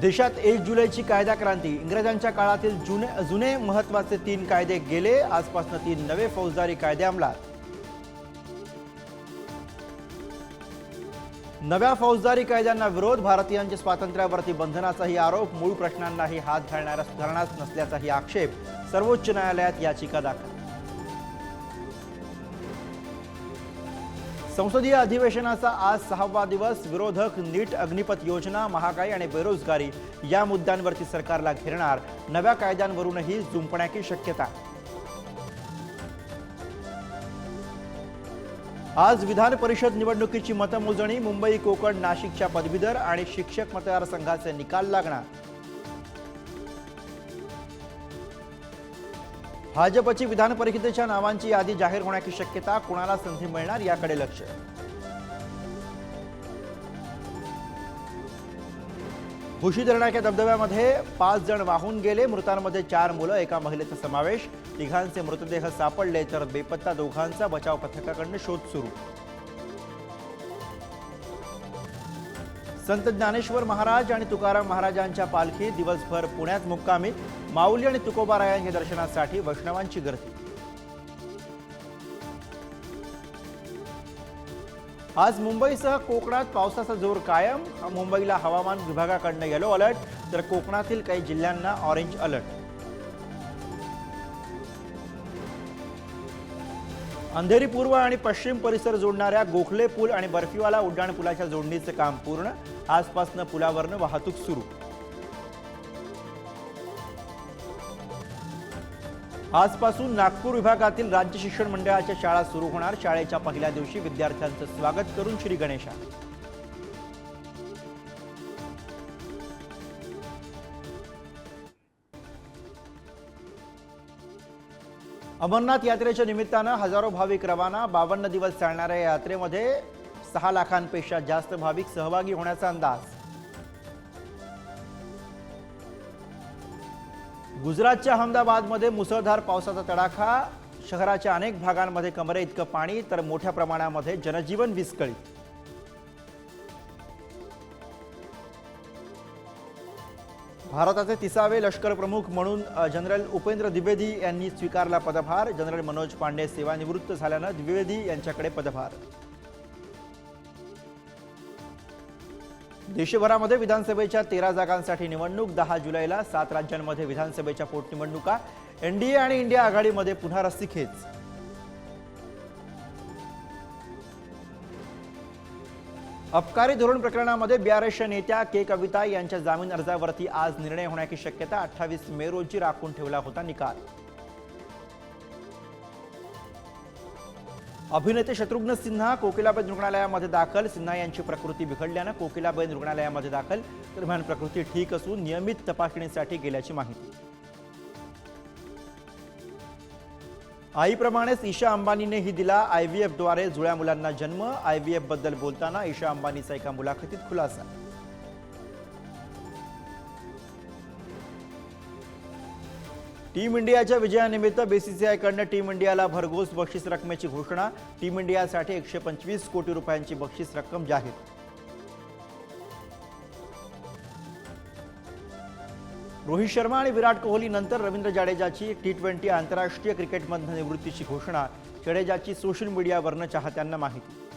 देशात एक जुलैची कायदा क्रांती. इंग्रजांच्या काळातील जुने जुने महत्त्वाचे तीन कायदे गेले आजपासून तीन नवे फौजदारी कायदे अंमलात. नव्या फौजदारी कायद्यांना विरोध भारतीयांच्या स्वातंत्र्यावरती बंधनाचाही आरोप मूळ प्रश्नांनाही हात घालणाऱ्या सुधारणाच नसल्याचाही आक्षेप सर्वोच्च न्यायालयात याचिका दाखल. संसदीय अधिवेशनाचा आज सहावा दिवस. विरोधक नीट अग्निपथ योजना महागाई आणि बेरोजगारी या मुद्द्यांवरती सरकारला घेरणार. नव्या कायद्यांवरूनही जुंपण्याची शक्यता. आज विधान परिषद निवडणुकीची मतमोजणी मुंबई कोकण नाशिकच्या पदवीधर आणि शिक्षक मतदारसंघाचे निकाल लागणार. भाजपची विधान परिषदेच्या नावांची यादी जाहीर होण्याची शक्यता कुणाला संधी मिळणार याकडे लक्ष? भुशी धरणाच्या धबधब्यामध्ये पाच जण वाहून गेले. मृतांमध्ये चार मुलं एका महिलेचा समावेश. तिघांचे मृतदेह सापडले तर बेपत्ता दोघांचा बचाव पथकाकडून शोध सुरू. संत ज्ञानेश्वर महाराज आणि तुकाराम महाराजांच्या पालखी दिवसभर पुण्यात मुक्कामी. माऊली आणि तुकोबारायांच्या दर्शनासाठी वैष्णवांची गर्दी. आज मुंबईसह कोकणात पावसाचा जोर कायम. मुंबईला हवामान विभागाकडनं येलो अलर्ट तर कोकणातील काही जिल्ह्यांना ऑरेंज अलर्ट अंधेरी पूर्व आणि पश्चिम परिसर जोडणाऱ्या गोखले पूल आणि बर्फीवाला उड्डाण पुलाच्या जोडणीचं काम पूर्ण. आजपासनं पुलावरनं वाहतूक सुरू. आजपासून नागपूर विभागातील राज्य शिक्षण मंडळाच्या शाळा सुरू होणार. शाळेच्या पहिल्या दिवशी विद्यार्थ्यांचं स्वागत करून श्री गणेशा. अमरनाथ यात्रेच्या निमित्तानं हजारो भाविक रवाना बावन्न दिवस चालणाऱ्या या यात्रेमध्ये सहा लाखांपेक्षा जास्त भाविक सहभागी होण्याचा अंदाज. गुजरातच्या अहमदाबादमध्ये मुसळधार पावसाचा तडाखा शहराच्या अनेक भागांमध्ये कमरे इतकं पाणी तर मोठ्या प्रमाणामध्ये जनजीवन विस्कळीत. भारताचे तिसावे लष्कर प्रमुख म्हणून जनरल उपेंद्र द्विवेदी यांनी स्वीकारला पदभार. जनरल मनोज पांडे सेवानिवृत्त झाल्यानं द्विवेदी यांच्याकडे पदभार. देशभरामध्ये विधानसभेच्या तेरा जागांसाठी निवडणूक दहा जुलैला सात राज्यांमध्ये विधानसभेच्या पोटनिवडणुका. एनडीए आणि इंडिया आघाडीमध्ये पुन्हा रस्सीखेच. अबकारी धोरण प्रकरणामध्ये बीआरएसच्या नेत्या के. कविता यांच्या जामीन अर्जावरती आज निर्णय होण्याची शक्यता अठ्ठावीस मे रोजी राखून ठेवला होता निकाल. अभिनेते शत्रुघ्न सिन्हा कोकिलाबेन रुग्णालयामध्ये दाखल. सिन्हा यांची प्रकृती बिघडल्यानं कोकिलाबेन रुग्णालयामध्ये दाखल. दरम्यान प्रकृती ठीक असून नियमित तपासणीसाठी गेल्याची माहिती. आईप्रमाणेच ईशा अंबानीनेही दिला आय व्ही एफद्वारे जुळ्या मुलांना जन्म. आय व्ही एफबद्दल बोलताना ईशा अंबानीचा एका मुलाखतीत खुलासा. टीम इंडियाच्या विजयानिमित्त बीसीसीआयकडनं टीम इंडियाला भरघोस बक्षीस रकमेची घोषणा. टीम इंडियासाठी एकशे पंचवीस कोटी रुपयांची बक्षीस रक्कम जाहीर रोहित शर्मा आणि विराट कोहली नंतर रवींद्र जाडेजाची टी ट्वेंटी आंतरराष्ट्रीय क्रिकेटमधनं निवृत्तीची घोषणा. जडेजाची सोशल मीडियावरनं चाहत्यांना माहिती.